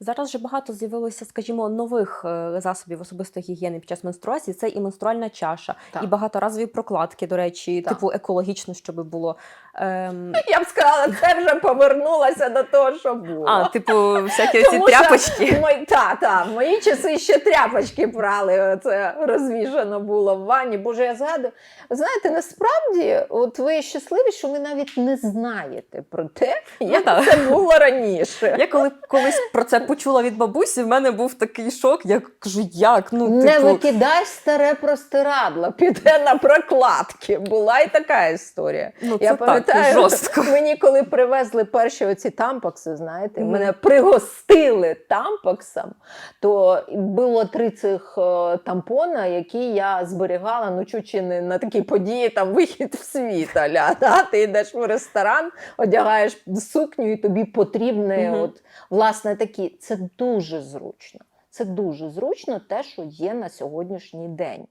Зараз же багато з'явилося, скажімо, нових е, засобів особистої гігієни під час менструації. Це і менструальна чаша, Так. і багаторазові прокладки, до речі, Так. типу екологічно, щоб було. Ем, Я б сказала, це вже повернулося до того, що було. а, типу, всякі що тряпочки. в мої, та, та, в мої часи ще тряпочки прали. Це розвішано було в ванні. Боже, я згадую. Знаєте, насправді, от ви щасливі, що ви навіть не знаєте про те, як так. це було раніше. Я коли колись про це почула від бабусі, в мене був такий шок. Я кажу, як? Ну, Не типу, викидай старе простирадло, піде на прокладки. Була і така історія. ну, це Я так, пам'ятаю, жорстко. мені коли привезли перші оці тампакси, знаєте, Мгм. мене пригостили тампаксом, то було три цих е, тампона, які я зберігала ну чуть чи не на такі події, там вихід в світ. Аля, да? Ти йдеш в ресторан, одягаєш сукню, і тобі потрібне, Мгм. от, власне, такі. Це дуже зручно. Це дуже зручно те, що є на сьогоднішній день.